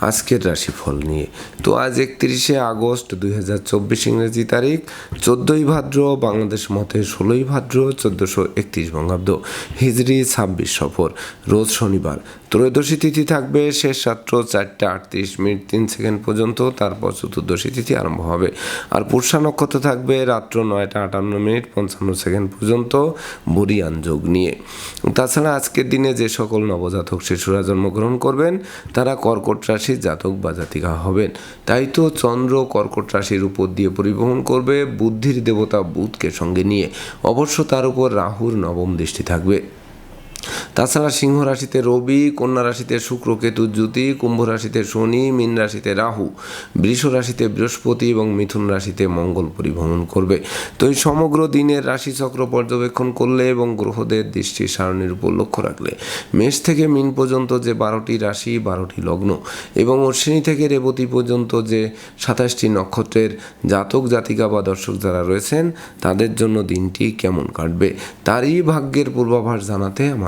আজকের রাশিফল নিয়ে। তো আজ একত্রিশে আগস্ট দুই হাজার চব্বিশ ইংরেজি তারিখ, চোদ্দোই ভাদ্র বাংলাদেশ মতে ষোলোই ভাদ্র চোদ্দোশো একত্রিশ বঙ্গাব্দ। হিজড়ি ছাব্বিশ সফর, রোজ শনিবার। ত্রয়োদশী তিথি থাকবে শেষ রাত্র চারটে আটত্রিশ মিনিট তিন সেকেন্ড পর্যন্ত, তারপর চতুর্দশী তিথি আরম্ভ হবে। আর পুষা নক্ষত্র থাকবে রাত্র নয়টা আটান্ন মিনিট পঞ্চান্ন সেকেন্ড পর্যন্ত, বরিয়ান যোগ নিয়ে। তাছাড়া আজকের দিনে যে সকল নবজাতক শিশুরা জন্মগ্রহণ করবেন, তারা কর্কট রাশির জাতক বা জাতিকা হবেন। তাই তো চন্দ্র কর্কট রাশির উপর দিয়ে পরিবহন করবে, বুদ্ধির দেবতা বুধকে সঙ্গে নিয়ে। অবশ্য তার উপর রাহুর নবম দৃষ্টি থাকবে। তাছাড়া সিংহ রাশিতে রবি, কন্যা রাশিতে শুক্র, কেতু, জ্যোতি, কুম্ভ রাশিতে শনি, মীন রাশিতে রাহু, বৃষ রাশিতে বৃহস্পতি এবং মিথুন রাশিতে মঙ্গল পরিভ্রমণ করবে। তো এই সমগ্র দিনের রাশিচক্র পর্যবেক্ষণ করলে এবং গ্রহদের দৃষ্টি সারণীর উপর লক্ষ্য রাখলে মেষ থেকে মিন পর্যন্ত যে বারোটি রাশি, বারোটি লগ্ন এবং অশ্বিনী থেকে রেবতী পর্যন্ত যে সাতাশটি নক্ষত্রের জাতক, জাতিকা বা দর্শক যারা রয়েছেন, তাদের জন্য দিনটি কেমন কাটবে, তারই ভাগ্যের পূর্বাভাস জানাতে আমার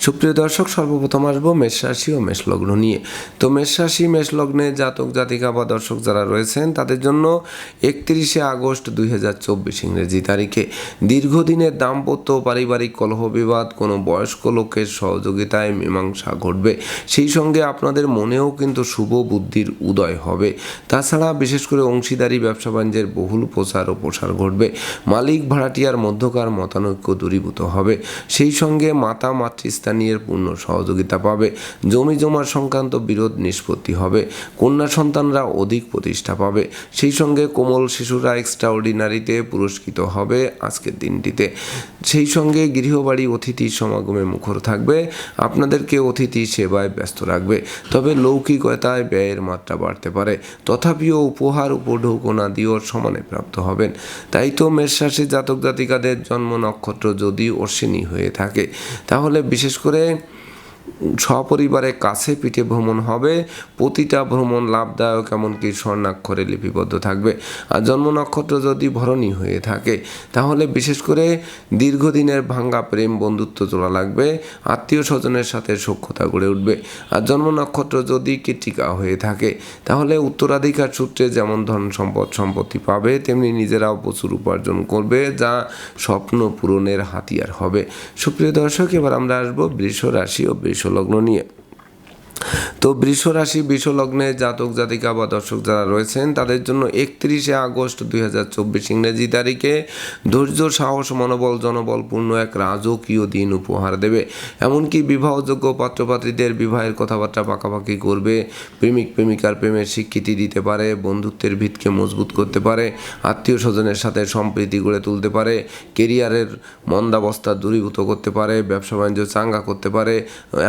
সুপ্রিয় দর্শক, সর্বপ্রথম আসব মেষ রাশি ও মেষ লগ্ন নিয়ে। তো মেষ রাশি, মেষ লগ্নে জাতক, জাতিকা বা দর্শক যারা রয়েছেন, তাদের জন্য একত্রিশে আগস্ট দুই হাজার চব্বিশ ইংরেজি তারিখে। দীর্ঘদিনের দাম্পত্য পারিবারিক কলহ বিবাদ, কোনো বয়স্ক লোকের সহযোগিতায় মীমাংসা ঘটবে। সেই সঙ্গে আপনাদের মনেও কিন্তু শুভ বুদ্ধির উদয় হবে। তাছাড়া বিশেষ করে অংশীদারি, ব্যবসা বাণিজ্যের বহুল প্রচার ও প্রসার ঘটবে। মালিক, ভাড়াটিয়ার মধ্যকার মতানৈক্য দূরীভূত হবে। সেই সঙ্গে মাতা মাতৃস্থানীয়ের পূর্ণ সহযোগিতা পাবে। জমি জমার সংক্রান্ত বিরোধ নিষ্পত্তি হবে। কন্যা সন্তানরা অধিক প্রতিষ্ঠা পাবে। সেই সঙ্গে কোমল শিশুরা এক্সট্রা অর্ডিনারিতে পুরস্কৃত হবে আজকের দিনটিতে। সেই সঙ্গে গৃহবাড়ি অতিথি সমাগমে মুখর থাকবে। আপনাদেরকে অতিথি সেবায় ব্যস্ত রাখবে। তবে লৌকিকতায় ব্যয়ের মাত্রা বাড়তে পারে। তথাপিও উপহার উপঢৌকনাদিও সমানে প্রাপ্ত হবেন। তাই তো মেষরাশি জাতক জাতিকাদের জন্ম নক্ষত্র যদি অশ্বিনী হয়ে থাকে, তাহলে বিশেষ করে সপরিবারে কাছে পিঠে ভ্রমণ হবে, প্রতিটা ভ্রমণ লাভদায়ক, এমনকি স্বর্ণাক্ষরে লিপিবদ্ধ থাকবে। আর জন্ম নক্ষত্র যদি ভরণী হয়ে থাকে, তাহলে বিশেষ করে দীর্ঘদিনের ভাঙ্গা প্রেম, বন্ধুত্ব জোড়া লাগবে, আত্মীয় স্বজনের সাথে সক্ষতা গড়ে উঠবে। আর জন্ম নক্ষত্র যদি কীটিকা হয়ে থাকে, তাহলে উত্তরাধিকার সূত্রে যেমন ধন সম্পদ সম্পত্তি পাবে, তেমনি নিজেরাও প্রচুর উপার্জন করবে, যা স্বপ্ন পূরণের হাতিয়ার হবে। সুপ্রিয় দর্শক, এবার আমরা আসব বৃষ রাশি ও বৃষ লগ্ন নিয়ে। তো বৃষ রাশি লগ্নে জাতক, জাতিকা বা দর্শক যারা রয়েছেন, তাদের জন্য একত্রিশে আগস্ট দুই হাজার চব্বিশ ইংরেজি তারিখে ধৈর্য, সাহস, মনোবল, জনবলপূর্ণ এক রাজকীয় দিন উপহার দেবে। এমনকি বিবাহযোগ্য পাত্রপাত্রীদের বিবাহের কথাবার্তা পাকাপাকি করবে। প্রেমিক, প্রেমিকার প্রেমের স্বীকৃতি দিতে পারে, বন্ধুত্বের ভিতকে মজবুত করতে পারে আত্মীয় স্বজনের সাথে সম্প্রীতি গড়ে তুলতে পারে কেরিয়ারের মন্দাবস্থা দূরীভূত করতে পারে ব্যবসা বাণিজ্য চাঙ্গা করতে পারে,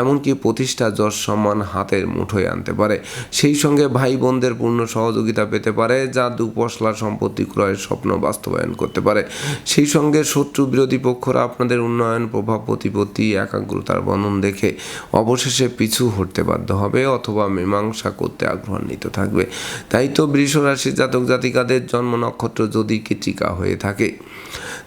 এমনকি প্রতিষ্ঠা, যশ, সম্মান হাতের মুঠোয় আনতে পারে। সেই সঙ্গে ভাই বোনদের পূর্ণ সহযোগিতা পেতে পারে, যা দুপশলা সম্পত্তি ক্রয়ের স্বপ্ন বাস্তবায়ন করতে পারে। সেই সঙ্গে শত্রু বিরোধী পক্ষরা আপনাদের উন্নয়ন, প্রভাব, প্রতিপত্তি, একাগ্রতার বর্ণন দেখে অবশেষে পিছু হটতে বাধ্য হবে অথবা মীমাংসা করতে আগ্রহান্বিত থাকবে। তাই তো বৃষ রাশির জাতক জাতিকাদের জন্ম নক্ষত্র যদি কৃতিকা হয়ে থাকে,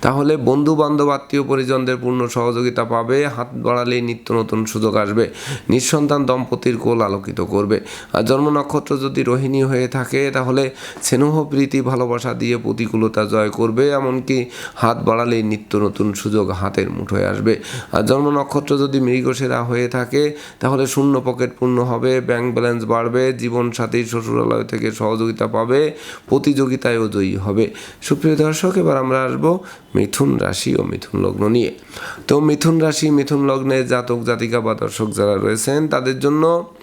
তাহলে বন্ধু বান্ধব আত্মীয় পরিজনদের পূর্ণ সহযোগিতা পাবে, হাত বাড়ালেই নিত্য নতুন সুযোগ আসবে। নিঃসন্তান দম্পতির কোল আলোকিত করবে। আর জন্ম নক্ষত্র যদি রোহিণী হয়ে থাকে, তাহলে স্নেহ, প্রীতি, ভালোবাসা দিয়ে প্রতিকূলতা জয় করবে। এমনকি হাত বাড়ালেই নিত্য নতুন সুযোগ হাতের মুঠোয় আসবে। আর জন্ম নক্ষত্র যদি মৃগসেরা হয়ে থাকে, তাহলে শূন্য পকেট পূর্ণ হবে, ব্যাংক ব্যালেন্স বাড়বে জীবন সাথী শ্বশুরালয় থেকে সহযোগিতা পাবে, প্রতিযোগিতায়ও জয়ী হবে। সুপ্রিয় দর্শক, এবার আমরা আসব মিথুন রাশি ও মিথুন লগ্ন নিয়ে। তো মিথুন রাশি, মিথুন লগ্নে জাতক, জাতিকা বা দর্শক যারা রয়েছেন, তাদের জন্য no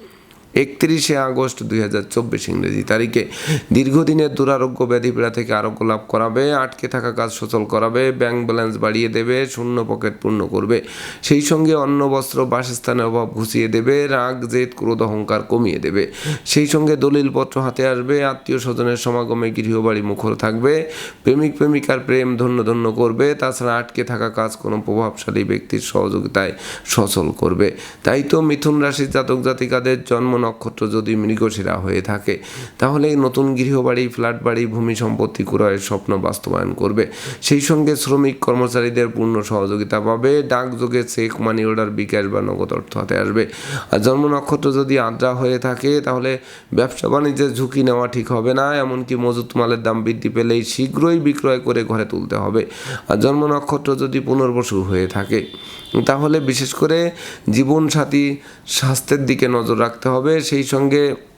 একত্রিশে আগস্ট দুই হাজার চব্বিশ ইংরেজি তারিখে দীর্ঘদিনের দুরারোগ্য ব্যাধিপীড়া থেকে আরোগ্য লাভ করাবে, আটকে থাকা কাজ সচল করাবে, ব্যাংক ব্যালেন্স বাড়িয়ে দেবে, শূন্য পকেট পূর্ণ করবে। সেই সঙ্গে অন্ন, বস্ত্র, বাসস্থানের অভাব ঘুষিয়ে দেবে, রাগ, জেদ, ক্রোধ, অহংকার কমিয়ে দেবে। সেই সঙ্গে দলিলপত্র হাতে আসবে আত্মীয় স্বজনের সমাগমে গৃহবাড়ি মুখর থাকবে, প্রেমিক প্রেমিকার প্রেম ধন্য ধন্য করবে, তাছাড়া আটকে থাকা কাজ কোনো প্রভাবশালী ব্যক্তির সহযোগিতায় সচল করবে। তাই তো মিথুন রাশির জাতক জাতিকাদের জন্ম নক্ষত্র যদি মৃগশিরা হয়ে থাকে, তাহলে নতুন গৃহবাড়ি ফ্ল্যাট বাড়ি ভূমি সম্পত্তি ক্রয়ের স্বপ্ন বাস্তবায়ন করবে। সেই সঙ্গে শ্রমিক কর্মচারীদের পূর্ণ সহযোগিতা পাবে ডাকযোগে চেক, মানি অর্ডার, বিকাশ বা নগদ অর্থ হাতে আসবে। আর জন্ম নক্ষত্র যদি আদ্রা হয়ে থাকে, তাহলে ব্যবসা বাণিজ্যের ঝুঁকি নেওয়া ঠিক হবে না, এমনকি মজুত মালের দাম বৃদ্ধি পেলেই শীঘ্রই বিক্রয় করে ঘরে তুলতে হবে। আর জন্ম নক্ষত্র যদি পুনর্বসু হয়ে থাকে তাহলে বিশেষ করে জীবনসাথী স্বাস্থ্যের দিকে নজর রাখতে হবে। সেই সঙ্গে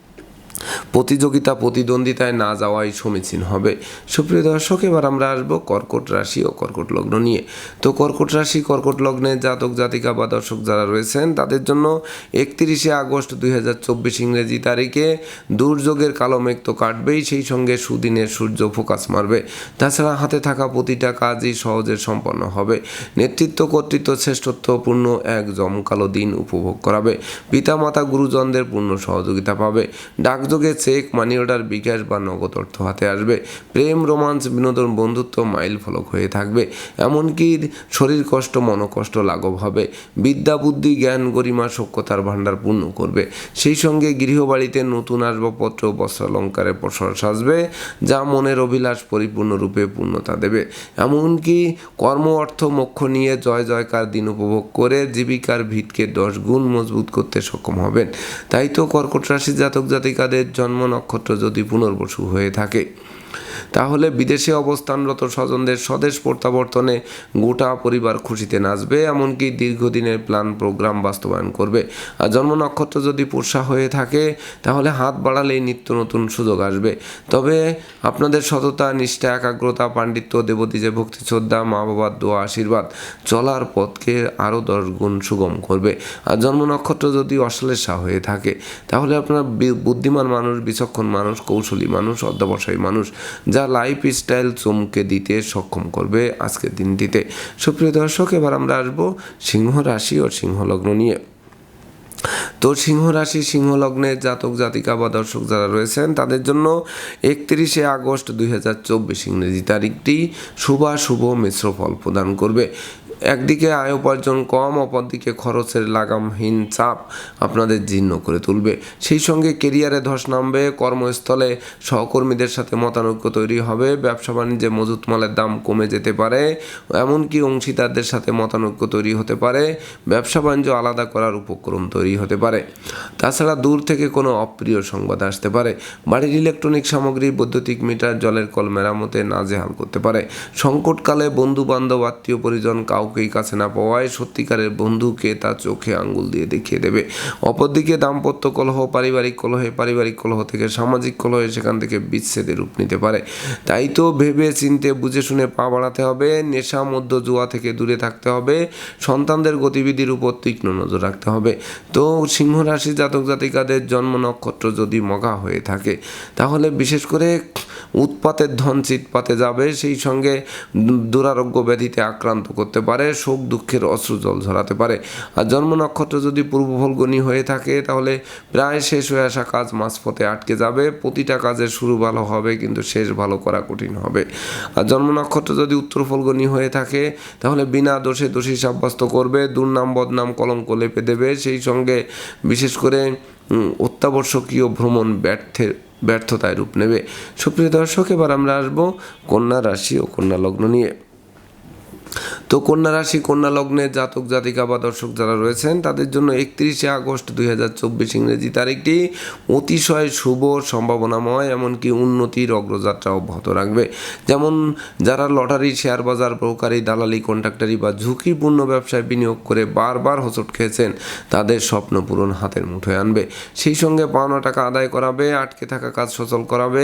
প্রতিযোগিতা, প্রতিদ্বন্দ্বিতায় না যাওয়াই সমীচীন হবে। সুপ্রিয় দর্শক, এবার আমরা আসব কর্কট রাশি ও কর্কট লগ্ন নিয়ে। তো কর্কট রাশি, কর্কট লগ্নে জাতক, জাতিকা বা দর্শক যারা রয়েছেন, তাদের জন্য একত্রিশে আগস্ট দুই হাজার চব্বিশ ইংরেজি তারিখে দুর্যোগের কালো মেঘ তো কাটবেই, সেই সঙ্গে সুদিনের সূর্য ফোকাস মারবে। তাছাড়া হাতে থাকা প্রতিটা কাজই সহজে সম্পন্ন হবে। নেতৃত্ব, কর্তৃত্ব শ্রেষ্ঠত্বপূর্ণ এক জমকালো দিন উপভোগ করাবে। পিতামাতা, গুরুজনদের পূর্ণ সহযোগিতা পাবে। ডাকযোগে চেক মানি অর্ডার, বিকাশ বা নগদ অর্থ হাতে আসবে। প্রেম, রোমান্স, বিনোদন, বন্ধুত্ব মাইল ফলক হয়ে থাকবে। এমনকি শরীর কষ্ট, মনকষ্ট লাঘব হবে। বিদ্যা, বুদ্ধি, জ্ঞান, গরিমা সক্ষতার ভাণ্ডার পূর্ণ করবে। সেই সঙ্গে গৃহবাড়িতে নতুন আসবাবপত্র বস্ত্রালঙ্কারের প্রসার সাজবে, যা মনের অভিলাষ পরিপূর্ণরূপে পূর্ণতা দেবে। এমনকি কর্ম, অর্থ, মোক্ষ নিয়ে জয়, জয়কার দিন উপভোগ করে জীবিকার ভিতকে দশ গুণ মজবুত করতে সক্ষম হবেন। তাই তো কর্কট রাশি জাতক জাতিকাদের জন্ম নক্ষত্র যদি পুনর্বসু হয়ে থাকে। তাহলে বিদেশে অবস্থানরত স্বজনদের স্বদেশ প্রত্যাবর্তনে গোটা পরিবার খুশিতে নাচবে, এমনকি দীর্ঘদিনের প্ল্যান প্রোগ্রাম বাস্তবায়ন করবে। আর জন্ম নক্ষত্র যদি পোষা হয়ে থাকে, তাহলে হাত বাড়ালেই নিত্য নতুন সুযোগ আসবে। তবে আপনাদের সততা, নিষ্ঠা, একাগ্রতা, পাণ্ডিত্য দেবতীজে ভক্তি, শ্রদ্ধা মা বাবার দোয়া, আশীর্বাদ চলার পথকে আরও দশ গুণ সুগম করবে। আর জন্ম নক্ষত্র যদি অশ্লেষা হয়ে থাকে, তাহলে আপনার বুদ্ধিমান মানুষ, বিচক্ষণ মানুষ, কৌশলী মানুষ, অধ্যবসায়ী মানুষ যা লাইফ স্টাইল চমকে দিতে সক্ষম করবে আজকের দিনটিতে। সুপ্রিয় দর্শক, এবার আমরা আসব সিংহ রাশি ও সিংহ লগ্ন নিয়ে। তো সিংহ রাশি সিংহ লগ্নের জাতক, জাতিকা বা দর্শক যারা রয়েছেন, তাদের জন্য একত্রিশে আগস্ট দুই হাজার চব্বিশ ইংরেজি তারিখটি শুভাশুভ মিশ্র ফল প্রদান করবে। একদিকে আয় উপার্জন কম, অপরদিকে খরচের লাগামহীন চাপ আপনাদের জীর্ণ করে তুলবে। সেই সঙ্গে কেরিয়ারে ধস নামবে, কর্মস্থলে সহকর্মীদের সাথে মতানৈক্য তৈরি হবে, ব্যবসা বাণিজ্যে মজুত মালের দাম কমে যেতে পারে, এমনকি অংশীদারদের সাথে মতানৈক্য তৈরি হতে পারে, ব্যবসা বাণিজ্য আলাদা করার উপক্রম তৈরি হতে পারে। তাছাড়া দূর থেকে কোনো অপ্রিয় সংবাদ আসতে পারে। বাড়ির ইলেকট্রনিক সামগ্রী, বৈদ্যুতিক মিটার, জলের কল মেরামতে নাজেহাল করতে পারে। সংকটকালে বন্ধু বান্ধব আত্মীয় পরিজন কাউকেই কাছে না পাওয়ায় সত্যিকারের বন্ধুকে তার চোখে আঙ্গুল দিয়ে দেখিয়ে দেবে। অপরদিকে দাম্পত্য কলহ পারিবারিক কলহে পারিবারিক কলহ থেকে সামাজিক কলহে সেখান থেকে বিচ্ছেদের রূপ নিতে পারে। তাই তো ভেবে চিনতে বুঝে শুনে পা বাড়াতে হবে, নেশা, মধ্য জুয়া থেকে দূরে থাকতে হবে, সন্তানদের গতিবিধির উপর তীক্ষ্ণ নজর রাখতে হবে। তো সিংহ রাশি জাতক জাতিকাদের জন্ম নক্ষত্র যদি মগা হয়ে থাকে, তাহলে বিশেষ করে উৎপাতের ধন চিৎপাতে যাবে, সেই সঙ্গে দুরারোগ্য ব্যাধিতে আক্রান্ত করতে পারে। শোক, দুঃখের অশ্রু জল ঝরাতে পারে। আর জন্ম নক্ষত্র যদি পূর্ব ফলগুনি হয়ে থাকে, তাহলে প্রায় শেষ হয়ে আসা কাজ মাঝপথে আটকে যাবে। প্রতিটা কাজের শুরু ভালো হবে, কিন্তু শেষ ভালো করা কঠিন হবে। আর জন্ম নক্ষত্র যদি উত্তর ফলগুনি হয়ে থাকে, তাহলে বিনা দোষে দোষী সাব্যস্ত করবে, দুর্নাম, বদনাম, কলঙ্ক লেপে দেবে। সেই সঙ্গে বিশেষ করে অত্যাবশ্যকীয় ভ্রমণ ব্যর্থের ব্যর্থতায় রূপ নেবে। সুপ্রিয় দর্শক, এবার আমরা আসব কন্যা রাশি ও কন্যা লগ্ন নিয়ে। তো কন্যা রাশি, কন্যা লগ্নে জাতক, জাতিকা বা দর্শক যারা রয়েছেন, তাদের জন্য একত্রিশে আগস্ট দুই হাজার চব্বিশ ইংরেজি তারিখটি অতিশয় শুভ, সম্ভাবনাময়, এমনকি উন্নতির অগ্রযাত্রা অব্যাহত রাখবে। যেমন যারা লটারি, শেয়ার বাজার, ব্রোকারি, দালালি, কন্ট্রাক্টারি বা ঝুঁকিপূর্ণ ব্যবসায় বিনিয়োগ করে বারবার হোঁচট খেয়েছেন, তাদের স্বপ্ন পূরণ হাতের মুঠোয় আনবে। সেই সঙ্গে পাওনা টাকা আদায় করাবে, আটকে থাকা কাজ সচল করাবে,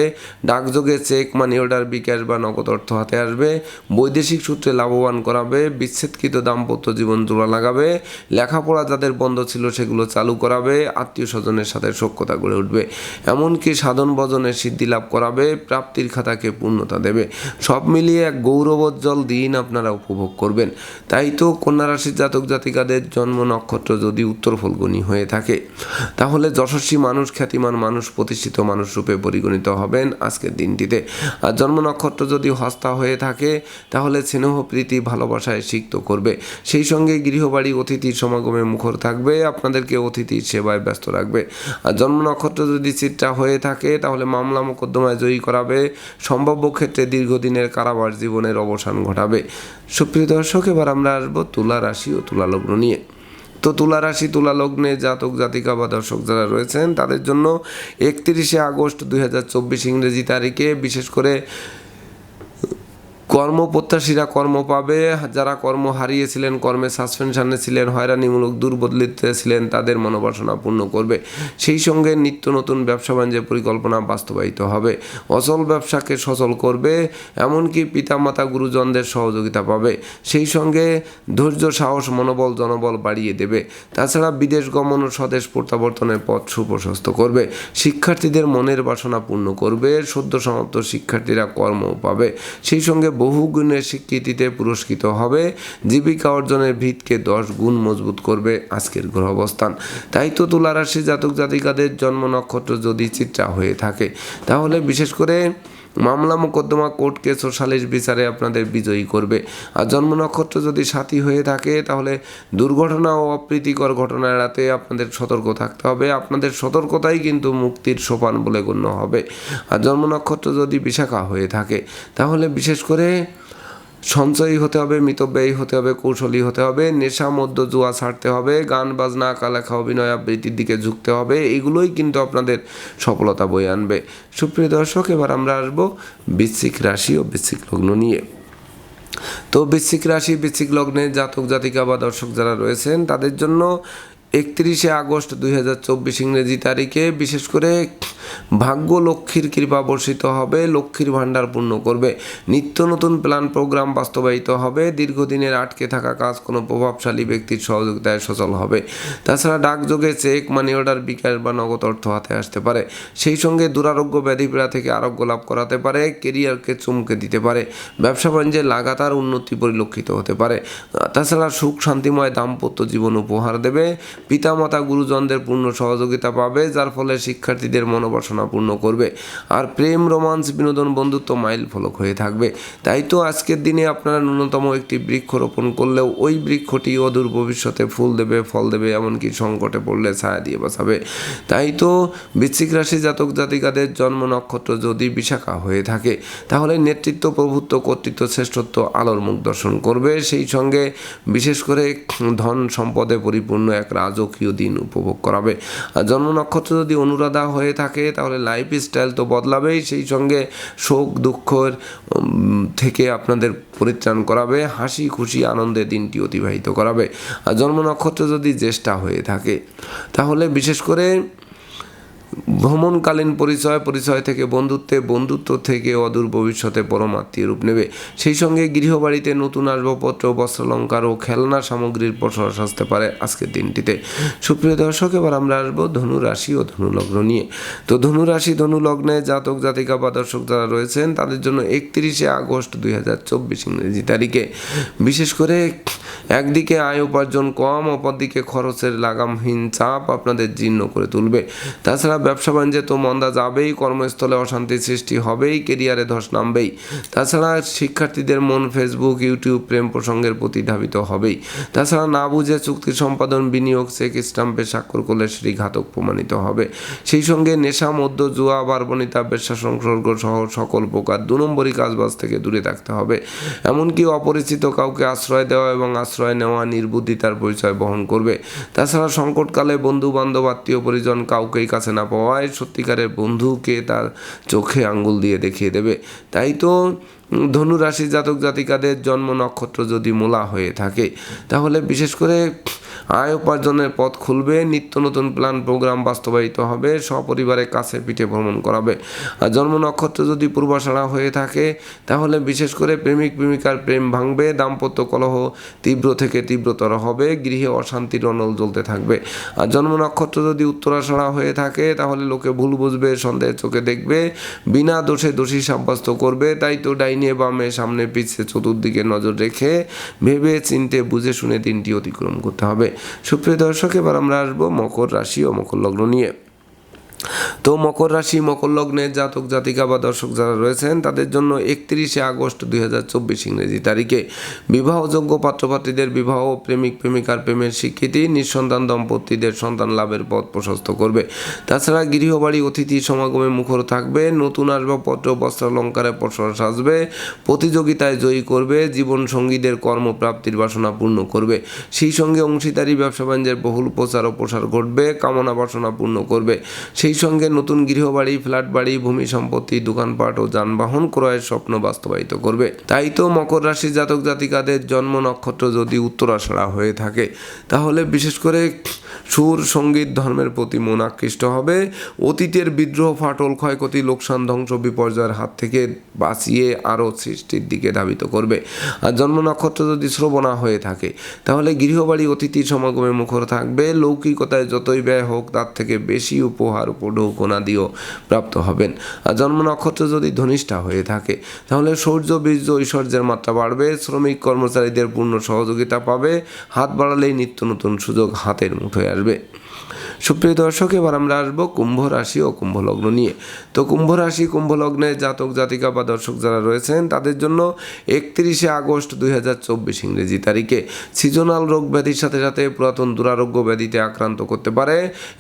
ডাকযোগে চেক মানি অর্ডার বিকাশ বা নগদ অর্থ হাতে আসবে, বৈদেশিক সূত্রে লাভবান করাবে বিচ্ছেদকৃত দাম্পত্য জীবন জোড়া লাগাবে, লেখাপড়া যাদের বন্ধ ছিল সেগুলো চালু করাবে আত্মীয় স্বজনের সাথে সখ্যতা গড়ে উঠবে। এমনকি সাধন ভজনের সিদ্ধি লাভ করাবে, প্রাপ্তির খাতাকে পূর্ণতা দেবে। সব মিলিয়ে এক গৌরবোজ্জ্বল দিন আপনারা উপভোগ করবেন। তাই তো কন্যা রাশির জাতক জাতিকাদের জন্ম নক্ষত্র যদি উত্তর ফলগুনি হয়ে থাকে, তাহলে যশস্বী মানুষ, খ্যাতিমান মানুষ, প্রতিষ্ঠিত মানুষ রূপে পরিগণিত হবেন আজকের দিনটিতে। আর জন্ম নক্ষত্র যদি হস্তা হয়ে থাকে, তাহলে স্নেহ, প্রীতি ভালোবাসায় সিক্ত করবে। সেই সঙ্গে গৃহবাড়ি অতিথির সমাগমে মুখর থাকবে, আপনাদেরকে অতিথির সেবায় ব্যস্ত রাখবে। আর জন্ম নক্ষত্র যদি চিত্রা হয়ে থাকে, তাহলে মামলা মোকদ্দমায় জয়ী করাবে। সম্ভাব্য ক্ষেত্রে দীর্ঘদিনের কারাবাস জীবনের অবসান ঘটাবে। সুপ্রিয় দর্শক, এবার আমরা আসব তুলা রাশি ও তুলা লগ্ন নিয়ে। তো তুলা রাশি, তুলা লগ্নে জাতক, জাতিকা বা দর্শক যারা রয়েছেন, তাদের জন্য একত্রিশে আগস্ট দুই হাজার চব্বিশ ইংরেজি তারিখে বিশেষ করে কর্মপ্রত্যাশীরা কর্ম পাবে, যারা কর্ম হারিয়েছিলেন, কর্মে সাসপেনশনে ছিলেন, হয়রানিমূলক দুর্বদলিতে ছিলেন তাদের মনোবাসনা পূর্ণ করবে। সেই সঙ্গে নিত্য নতুন ব্যবসা বাণিজ্যের পরিকল্পনা বাস্তবায়িত হবে। অচল ব্যবসাকে সচল করবে, এমনকি পিতামাতা গুরুজনদের সহযোগিতা পাবে। সেই সঙ্গে ধৈর্য, সাহস, মনোবল, জনবল বাড়িয়ে দেবে। তাছাড়া বিদেশ গমন ও স্বদেশ প্রত্যাবর্তনের পথ সুপ্রশস্ত করবে। শিক্ষার্থীদের মনের বাসনা পূর্ণ করবে, সদ্য সমাপ্ত শিক্ষার্থীরা কর্ম পাবে। সেই সঙ্গে বহু গুণের স্বীকৃতিতে পুরস্কৃত হবে। জীবিকা অর্জনের ভিতকে দশ গুণ মজবুত করবে আজকের গ্রহ অবস্থান তাই তো তুলারাশি জাতক জাতিকাদের জন্ম নক্ষত্র যদি চিত্রা হয়ে থাকে, তাহলে বিশেষ করে মামলা মোকদ্দমা কোর্ট কেস ও সালিশ বিচারে আপনাদের বিজয়ী করবে। আর জন্ম নক্ষত্র যদি সাথী হয়ে থাকে, তাহলে দুর্ঘটনা ও অপ্রীতিকর ঘটনা এড়াতে আপনাদের সতর্ক থাকতে হবে। আপনাদের সতর্কতাই কিন্তু মুক্তির সোপান বলে গণ্য হবে। আর জন্ম নক্ষত্র যদি বিশাখা হয়ে থাকে, তাহলে বিশেষ করে সঞ্চয়ী হতে হবে, মিতব্যয়ী হতে হবে, কৌশলী হতে হবে, নেশা মধ্য জুয়া ছাড়তে হবে, গান, বাজনা আঁকালেখা অভিনয়, আবৃত্তির দিকে ঝুঁকতে হবে, এগুলোই কিন্তু আপনাদের সফলতা বয়ে আনবে। সুপ্রিয় দর্শক, এবার আমরা আসব বৃশ্চিক রাশি ও বৃশ্চিক লগ্ন নিয়ে। তো বৃশ্চিক রাশি, বৃশ্চিক লগ্নে জাতক, জাতিকা বা দর্শক যারা রয়েছেন, তাদের জন্য একত্রিশে আগস্ট দুই হাজার চব্বিশ ইংরেজি তারিখে বিশেষ করে ভাগ্য লক্ষ্মীর কৃপা বর্ষিত হবে, লক্ষ্মীর ভাণ্ডার পূর্ণ করবে। নিত্য নতুন প্ল্যান প্রোগ্রাম বাস্তবায়িত হবে, দীর্ঘদিনের আটকে থাকা কাজ কোনো প্রভাবশালী ব্যক্তির সহযোগিতায় সচল হবে। তাছাড়া ডাকযোগে চেক, মানি অর্ডার, বিকাশ বা নগদ অর্থ হাতে আসতে পারে। সেই সঙ্গে দুরারোগ্য ব্যাধিপীড়া থেকে আরোগ্য লাভ করাতে পারে, কেরিয়ারকে চমকে দিতে পারে। ব্যবসা বাণিজ্যে লাগাতার উন্নতি পরিলক্ষিত হতে পারে। তাছাড়া সুখ শান্তিময় দাম্পত্য জীবন উপহার দেবে। পিতামাতা গুরুজনদের পূর্ণ সহযোগিতা পাবে, যার ফলে শিক্ষার্থীদের মনোবাসনা পূর্ণ করবে আর প্রেম, রোমান্স, বিনোদন, বন্ধুত্ব মাইল ফলক হয়ে থাকবে। তাই তো আজকের দিনে আপনারা ন্যূনতম একটি বৃক্ষ রোপণ করলেও ওই বৃক্ষটি অদূর ভবিষ্যতে ফুল দেবে, ফল দেবে, এমনকি সংকটে পড়লে ছায়া দিয়ে বাঁচাবে। তাই তো বৃশ্চিক রাশি জাতক জাতিকাদের জন্ম নক্ষত্র যদি বিশাখা হয়ে থাকে, তাহলে নেতৃত্ব, প্রভুত্ব, কর্তৃত্ব, শ্রেষ্ঠত্ব, আলোর মুখ দর্শন করবে। সেই সঙ্গে বিশেষ করে ধন সম্পদে পরিপূর্ণ এক রাজকীয় দিন উপভোগ করাবে। আর জন্ম নক্ষত্র যদি অনুরাধা হয়ে থাকে, তাহলে লাইফ স্টাইল তো বদলাবেই, সেই সঙ্গে শোক দুঃখের থেকে আপনাদের পরিত্রাণ করাবে, হাসি খুশি আনন্দে দিনটি অতিবাহিত করাবে। আর জন্ম নক্ষত্র যদি জ্যেষ্ঠা হয়ে থাকে, তাহলে বিশেষ করে ভ্রমণকালীন পরিচয় পরিচয় থেকে বন্ধুত্বে, বন্ধুত্ব থেকে অদূর ভবিষ্যতে পরমাত্মীয় রূপ নেবে। সেই সঙ্গে গৃহবাড়িতে নতুন আসবাবপত্র, বস্ত্রালঙ্কার ও খেলনা সামগ্রীর প্রসার আসতে পারে আজকের দিনটিতে। সুপ্রিয় দর্শক, এবার আমরা আসব ধনু রাশি ও ধনুলগ্ন নিয়ে। তো ধনুরাশি, ধনুলগ্নে জাতক, জাতিকা বা দর্শক যারা রয়েছেন, তাদের জন্য একত্রিশে আগস্ট দুই হাজার চব্বিশ ইংরেজি তারিখে। বিশেষ করে একদিকে আয় উপার্জন কম, অপরদিকে খরচের লাগামহীন চাপ আপনাদের জীর্ণ করে তুলবে। তাছাড়া ব্যবসা বাণিজ্যে তো মন্দা যাবেই, কর্মস্থলে অশান্তি সৃষ্টি হবেই, কেরিয়ারে ধস নামবেই। তাছাড়া শিক্ষার্থীদের মন ফেসবুক ইউটিউব প্রেম প্রসঙ্গের প্রতি ধাবিত হবেই। তাছাড়া না বুঝে চুক্তি সম্পাদন, বিনিয়োগ, চেক স্টাম্পে স্বাক্ষর করলে সেটি ঘাতক প্রমাণিত হবে। সেই সঙ্গে নেশা মধ্য জুয়া, বারবনিতা, বেশ্যা সংসর্গ সহ সকল প্রকার দু নম্বরই কাজবাজ থেকে দূরে থাকতে হবে। এমনকি অপরিচিত কাউকে আশ্রয় দেওয়া এবং আশ্রয় নেওয়া নির্বুদ্ধিতার পরিচয় বহন করবে। তাছাড়া সংকটকালে বন্ধু বান্ধব আত্মীয় পরিজন কাউকেই কাছে না পাওয়ায় সত্যিকারের বন্ধুকে তার চোখে আঙ্গুল দিয়ে দেখিয়ে দেবে। তাই তো উম, ধনু রাশি জাতক জাতিকাদের জন্ম নক্ষত্র যদি মূলা হয়ে থাকে তাহলে বিশেষ করে আয় উপার্জনের পথ খুলবে নিত্য নতুন প্ল্যান প্রোগ্রাম বাস্তবায়িত হবে সপরিবারে কাছে পিঠে ভ্রমণ করাবে। আর জন্ম নক্ষত্র যদি পূর্বাষাঢ়া হয়ে থাকে তাহলে বিশেষ করে প্রেমিক প্রেমিকার প্রেম ভাঙবে দাম্পত্য কলহ তীব্র থেকে তীব্রতর হবে গৃহে অশান্তির অনল জ্বলতে থাকবে। আর জন্ম নক্ষত্র যদি উত্তরাষাঢ়া হয়ে থাকে তাহলে লোকে ভুল বুঝবে সন্দেহের চোখে দেখবে বিনা দোষে দোষী সাব্যস্ত করবে তাই তো ডাইনে বামে সামনে পিছে চতুর্দিকে নজর রেখে ভেবে চিনতে বুঝে শুনে দিনটি অতিক্রম করতে হবে। সুপ্রিয় দর্শক, এবার আমরা আসব মকর রাশি ও মকর লগ্ন নিয়ে। তো মকর রাশি, মকর লগ্নে জাতক, জাতিকা বা দর্শক যারা রয়েছেন, তাদের জন্য একত্রিশে আগস্ট দুই হাজার চব্বিশ ইংরেজি তারিখে বিবাহযোগ্য পাত্রপাত্রীদের বিবাহ, প্রেমিক, প্রেমিকার প্রেমের স্বীকৃতি, নিঃসন্তান, দম্পতিদের সন্তান লাভের পথ প্রশস্ত করবে। তাছাড়া গৃহবাড়ি, অতিথি সমাগমে মুখর থাকবে, নতুন আসবাবপত্র, বস্ত্রালঙ্কারে পসরা সাজবে, প্রতিযোগিতায় জয়ী করবে জীবন সঙ্গীদের কর্মপ্রাপ্তির বাসনা পূর্ণ করবে। সেই সঙ্গে অংশীদারি, ব্যবসা বাণিজ্যের বহুল প্রচার ও প্রসার ঘটবে, কামনা বাসনা পূর্ণ করবে। সেই সঙ্গে নতুন গৃহবাড়ি ফ্ল্যাট বাড়ি ভূমি সম্পত্তি, দোকানপাট ও যানবাহন ক্রয়ের স্বপ্ন বাস্তবায়িত করবে। তাই তো মকর রাশি জাতক জাতিকাদের জন্ম নক্ষত্র যদি উত্তরাষাঢ়া হয়ে থাকে, তাহলে বিশেষ করে সুর, সংগীত, ধর্মের প্রতি মন আকৃষ্ট হবে। অতীতের বিদ্রোহ, ফাটল, ক্ষয়ক্ষতি, লোকসান, ধ্বংস, বিপর্যয়ের হাত থেকে বাঁচিয়ে আরও সৃষ্টির দিকে ধাবিত করবে। আর জন্ম নক্ষত্র যদি শ্রবণা হয়ে থাকে, তাহলে গৃহবাড়ি অতিথি সমাগমে মুখর থাকবে। লৌকিকতায় যতই ব্যয় হোক, তার থেকে বেশি উপহার উপঢৌকনা দিয়েও প্রাপ্ত হবেন। আর জন্ম নক্ষত্র যদি ধনিষ্ঠা হয়ে থাকে, তাহলে সৌর্য, বীর্য, ঐশ্বর্যের মাত্রা বাড়বে, শ্রমিক, কর্মচারীদের পূর্ণ সহযোগিতা পাবে, হাত বাড়ালেই নিত্য নতুন সুযোগ হাতের মুঠোয় আসবে। সুপ্রিয় দর্শক, এবার আমরা আসব কুম্ভ রাশি ও কুম্ভ লগ্ন নিয়ে। তো কুম্ভ রাশি, কুম্ভ লগ্নে জাতক, জাতিকা বা দর্শক যারা রয়েছেন, তাদের জন্য একত্রিশে আগস্ট দুই হাজার চব্বিশ ইংরেজি তারিখে সিজনাল রোগ ব্যাধির সাথে সাথে পুরাতন দুরারোগ্য ব্যাধিতে আক্রান্ত করতে পারে,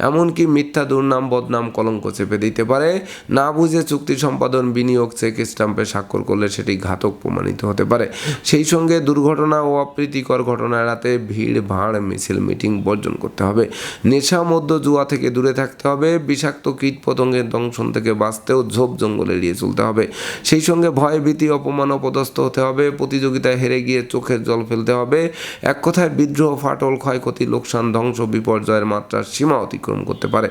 এমনকি মিথ্যা দুর্নাম, বদনাম, কলঙ্ক চেপে দিতে পারে। না বুঝে চুক্তি সম্পাদন, বিনিয়োগ, চেক স্টাম্পে স্বাক্ষর করলে সেটি ঘাতক প্রমাণিত হতে পারে। সেই সঙ্গে দুর্ঘটনা ও অপ্রীতিকর ঘটনা এড়াতে ভিড়, ভাড়, মিছিল, মিটিং বর্জন করতে হবে। নেশা মধ্য জুয়া থেকে দূরে থাকতে হবে। বিষাক্ত কীট পতঙ্গের দংশন থেকে বাঁচতেও ঝোপ জঙ্গল এড়িয়ে চলতে হবে। সেই সঙ্গে ভয়, ভীতি, অপমান, অপদস্থ হতে হবে। প্রতিযোগিতায় হেরে গিয়ে চোখের জল ফেলতে হবে। এক কথায়, বিদ্রোহ, ফাটল, ক্ষয়ক্ষতি, লোকসান, ধ্বংস, বিপর্যয়ের মাত্রার সীমা অতিক্রম করতে পারে।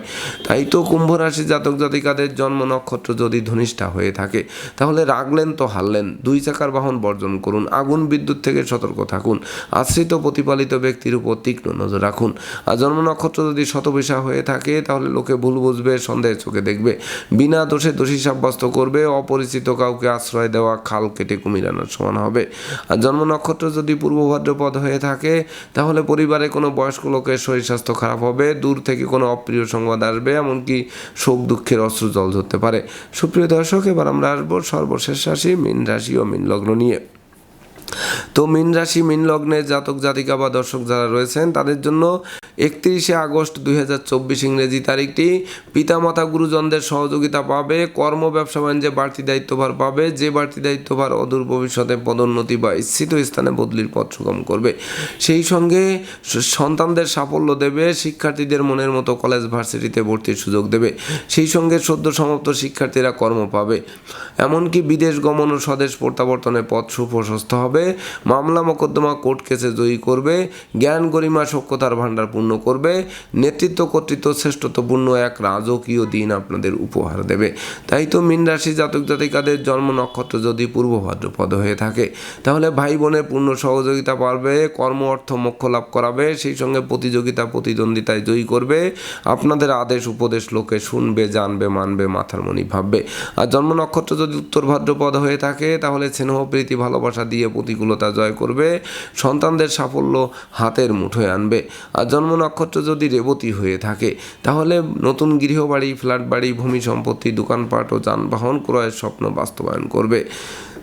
তাই তো কুম্ভ রাশি জাতক জাতিকাদের জন্ম নক্ষত্র যদি ধনিষ্ঠা হয়ে থাকে, তাহলে রাগলেন তো হারলেন। দুই চাকার বাহন বর্জন করুন। আগুন, বিদ্যুৎ থেকে সতর্ক থাকুন। আশ্রিত প্রতিপালিত ব্যক্তির উপর তীক্ষ্ণ নজর রাখুন। আর জন্ম নক্ষত্র যদি শতবিশা হয়ে থাকে, তাহলে লোকে ভুল বুঝবে সন্দেহের চোখে দেখবে। বিনা দোষে দোষী সাব্যস্ত করবে, অপরিচিত কাউকে আশ্রয় দেওয়া, খাল কেটে কুমিরানোর সমান হবে। আর জন্ম নক্ষত্র যদি পূর্ব ভাদ্রপদ হয়ে থাকে, তাহলে পরিবারে কোনো বয়স্ক লোকের শরীর স্বাস্থ্য খারাপ হবে, দূর থেকে কোনো অপ্রিয় সংবাদ আসবে, এমনকি শোক দুঃখের অস্ত্র জল ধরতে পারে। সুপ্রিয় দর্শক, এবার আমরা আসব সর্বশেষ রাশি, মীন রাশি ও মীন লগ্ন নিয়ে। তো মীন রাশি, মীন লগ্নের জাতক জাতিকা বা দর্শক যারা রয়েছেন, তাদের জন্য একত্রিশে আগস্ট দুই হাজার চব্বিশ ইংরেজি তারিখটি পিতামাতা গুরুজনদের সহযোগিতা পাবে, কর্ম, ব্যবসা, বাণিজ্যে বাড়তি দায়িত্বভার পাবে, যে বাড়তি দায়িত্বভার অদূর ভবিষ্যতে পদোন্নতি বা ইচ্ছিত স্থানে বদলির পথ সুগম করবে। সেই সঙ্গে সন্তানদের সাফল্য দেবে, শিক্ষার্থীদের মনের মতো কলেজ ভার্সিটিতে ভর্তির সুযোগ দেবে। সেই সঙ্গে সদ্য সমাপ্ত শিক্ষার্থীরা কর্ম পাবে। এমনকি বিদেশ গমন ও স্বদেশ প্রত্যাবর্তনের পথ সুপ্রশস্ত হবে। মামলা মোকদ্দমা কোর্ট কেসে জয়ী করবে। জ্ঞান গরিমা সক্ষতার ভাণ্ডার পূর্ণ করবে। নেতৃত্ব কর্তৃত্ব শ্রেষ্ঠত্বপূর্ণ এক রাজকীয় দিন আপনাদের উপহার দেবে। তাই তো মীন রাশি জাতক জাতিকাদের জন্ম নক্ষত্র যদি পূর্ব ভাদ্রপদ হয়ে থাকে, তাহলে ভাই বোনের পূর্ণ সহযোগিতা পাবে কর্ম অর্থ মোক্ষ লাভ করাবে, সেই সঙ্গে প্রতিযোগিতা, প্রতিদ্বন্দ্বিতায় জয়ী করবে। আপনাদের আদেশ, উপদেশ, লোকে শুনবে, জানবে, মানবে মাথার মনি ভাববে। আর জন্ম নক্ষত্র যদি উত্তর ভাদ্রপদ হয়ে থাকে, তাহলে স্নেহ, প্রীতি, ভালোবাসা দিয়ে প্রতিকূলতা জয় করবে। সন্তানদের সাফল্য হাতের মুঠোয় আনবে। আর জন্ম নক্ষত্র যদি রেবতী হয়ে থাকে, তাহলে নতুন গৃহবাড়ি ফ্ল্যাট বাড়ি ভূমি সম্পত্তি, দোকানপাট ও যানবাহন ক্রয়ের স্বপ্ন বাস্তবায়ন করবে।